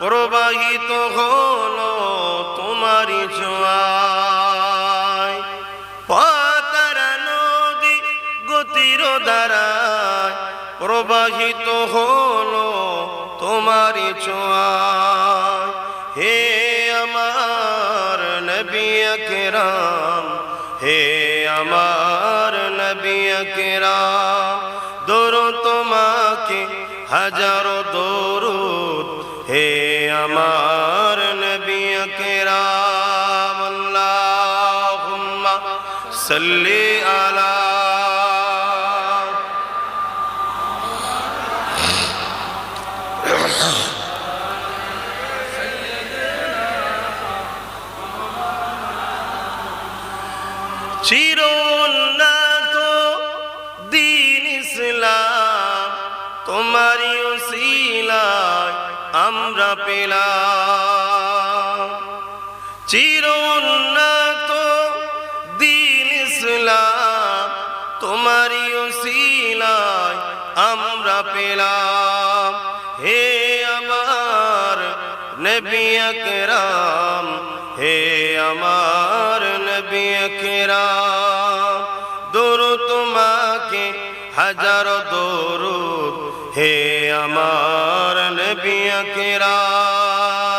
প্রবাহিত হলো তোমারি পাতারা নদী গতির দ্বারায় প্রবাহিত হলো তোমারি হে আমার নবী কেরাম হে আমার নবী কেরাম দরু তোমাকে হাজারো দরুদ, হে আমার নবী কেরাম আল্লাহুম্মা সাল্লি আলা চিরোন্নত দিন ইসলাম তোমারি ওসিলায় আমরা পেলাম। চিরোন্নত দিন ইসলাম তোমারি ওসিলায় আমরা পেলাম। হে আমার নবী আকরাম, হে আমার নবী আকরাম দরু তোমাকে হাজার দরুদ, হে আমার نبی کرام